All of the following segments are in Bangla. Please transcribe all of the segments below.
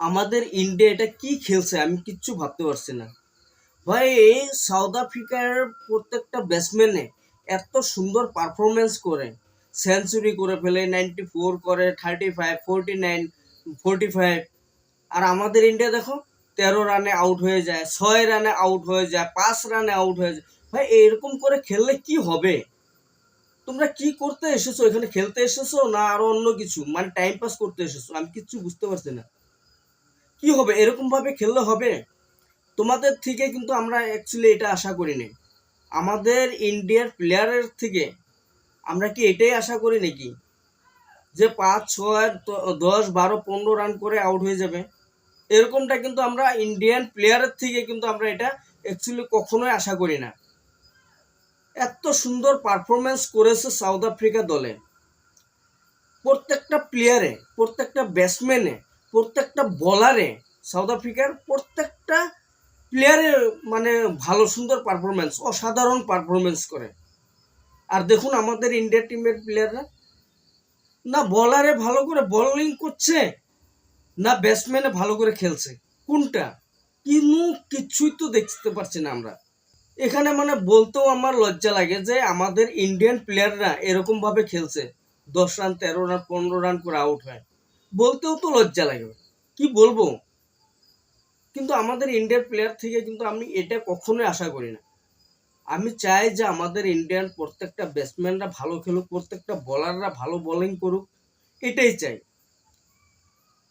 আমাদের ইন্ডিয়া এটা কি খেলছে আমি কিচ্ছু ভাবতে পারছি না। ভাই, এই সাউথ আফ্রিকার প্রত্যেকটা ব্যাটসম্যানে এত সুন্দর পারফরমেন্স করে। সেঞ্চুরি করে ফেলে নাইনটি ফোর করে thirty five forty nine forty five আর আমাদের ইন্ডিয়া দেখো, তেরো রানে আউট হয়ে যায়, ছয় রানে আউট হয়ে যায়, পাঁচ রানে আউট হয়ে যায়। ভাই, এরকম করে খেললে কি হবে? তোমরা কি করতে এসেছ? এখানে খেলতে এসেছ না আরও অন্য কিছু? মানে টাইম পাস করতে এসেছ? আমি কিচ্ছু বুঝতে পারছি না। কি হবে? এরকম ভাবে খেললে হবে? তোমাদের থেকে কিন্তু আমরা অ্যাকচুয়ালি এটা আশা করিনি। আমাদের ইন্ডিয়ার প্লেয়ারের থেকে আমরা কি এটাই আশা করি নাকি? যে পাঁচ, ছয় দশ, বারো, পনেরো রান করে আউট হয়ে যাবে। এরকমটা কিন্তু আমরা ইন্ডিয়ান প্লেয়ারের থেকে কিন্তু আমরা এটা অ্যাকচুয়ালি কখনোই আশা করি না। এত সুন্দর পারফরমেন্স করেছে সাউথ আফ্রিকা দলে। প্রত্যেকটা প্লেয়ারে প্রত্যেকটা ব্যাটসম্যানে প্রত্যেকটা বলারে সাউথ আফ্রিকার প্রত্যেকটা প্লেয়ারে মানে ভালো, সুন্দর পারফরমেন্স অসাধারণ পারফরমেন্স করে। আর দেখুন আমাদের ইন্ডিয়া টিমের প্লেয়াররা না বলারে ভালো করে বোলিং করছে, না ব্যাটসম্যানে ভালো করে খেলছে। কোনটা? কিন্তু কিছুই তো দেখতে পারছি না আমরা। এখানে মানে বলতেও আমার লজ্জা লাগে যে আমাদের ইন্ডিয়ান প্লেয়াররা এরকমভাবে খেলছে। দশ রান তেরো রান পনেরো রান করে আউট হয়। বলতেও তো লজ্জা লাগে কি বলব? কিন্তু আমাদের ইন্ডিয়ার প্লেয়ার থেকে কিন্তু আমি এটা কখনোই আশা করি না। আমি চাই যে আমাদের ইন্ডিয়ান প্রত্যেকটা ব্যাটসম্যানরা ভালো খেলুক, প্রত্যেকটা বলাররা ভালো বোলিং করুক, এটাই চাই।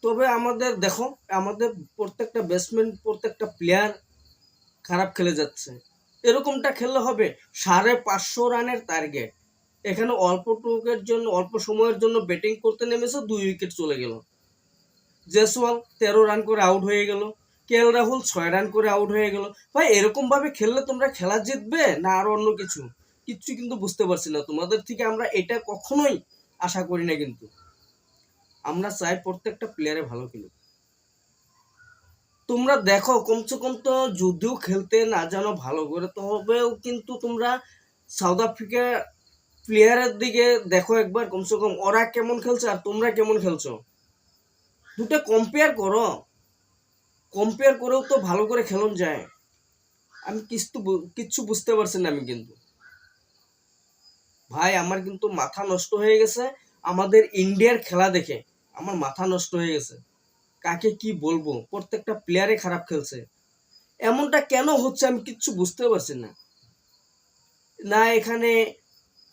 তবে আমাদের, দেখো, আমাদের প্রত্যেকটা ব্যাটসম্যান প্রত্যেকটা প্লেয়ার খারাপ খেলে যাচ্ছে। এরকমটা খেললে হবে সাড়ে পাঁচশো রানের টার্গেট এখানে অল্প টুকের জন্য, অল্প সময়ের জন্য ব্যাটিং করতে নেমেছে, দুই উইকেট চলে গেল। জেসওয়াল তেরো রান করে আউট হয়ে গেল। কেএল রাহুল ছয় রান করে আউট হয়ে গেল। ভাই, এরকমভাবে খেললে তোমরা খেলা জিতবে না আর অন্য কিছু? কিচ্ছু কিন্তু বুঝতে পারছি না। তোমাদের থেকে আমরা এটা কখনোই আশা করি না কিন্তু। আমরা চাই প্রত্যেকটা প্লেয়ারে ভালো খেলুক। তোমরা দেখো, কমসে কম তো যদিও খেলতে না জানো, ভালো করে তবেও কিন্তু তোমরা সাউথ আফ্রিকা প্লেয়ারের দিকে দেখো একবার, কমসে কম ওরা কেমন খেলছে আর তোমরা কেমন খেলছো? দুটো কম্পেয়ার করো। কম্পেয়ার করেও তো ভালো করে খেলন যায়। আমি কিছু কিচ্ছু বুঝতে পারছি না আমি কিন্তু। ভাই, আমার কিন্তু মাথা নষ্ট হয়ে গেছে। আমাদের ইন্ডিয়ার খেলা দেখে আমার মাথা নষ্ট হয়ে গেছে। কাকে কি বলব? প্রত্যেকটা প্লেয়ারে খারাপ খেলছে। এমনটা কেন হচ্ছে আমি কিচ্ছু বুঝতে পারছি না। না, এখানে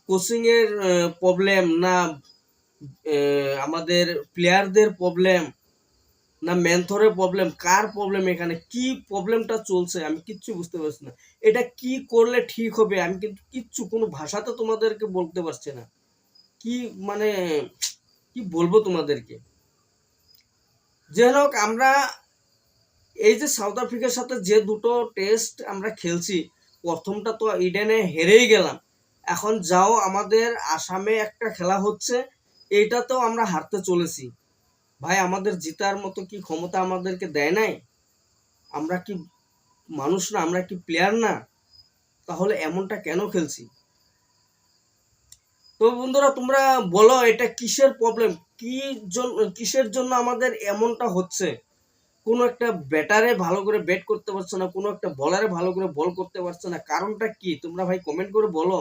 কোচিং এর প্রবলেম না আমাদের প্লেয়ারদের প্রবলেম না মেন্থরের প্রবলেম কার প্রবলেম এখানে, কি প্রবলেমটা চলছে, আমি কিচ্ছু বুঝতে পারছি না। এটা কি করলে ঠিক হবে, আমি কিন্তু কিচ্ছু, কোনো ভাষাতে তোমাদেরকে বলতে পারছি না। কি মানে কি বলব তোমাদেরকে? যে হোক, আমরা এই যে সাউথ আফ্রিকার সাথে যে দুটো টেস্ট আমরা খেলছি, প্রথমটা তো ইডেনে হেরেই গেলাম। এখন যাও, আমাদের আসামে একটা খেলা হচ্ছে, এইটাতেও আমরা হারতে চলেছি। ভাই, আমাদের জিতার মতো কি ক্ষমতা আমাদেরকে দেয় নাই? আমরা কি মানুষ না, আমরা কি প্লেয়ার না? তাহলে এমনটা কেন খেলছি? তো বন্ধুরা, তোমরা বলো, এটা কিসের প্রবলেম কি জন্য কিসের জন্য আমাদের এমনটা হচ্ছে? কোনো একটা ব্যাটারে ভালো করে ব্যাট করতে পারছে না, কোনো একটা বলারে ভালো করে বল করতে পারছে না, কারণটা কি? তোমরা ভাই কমেন্ট করে বলো।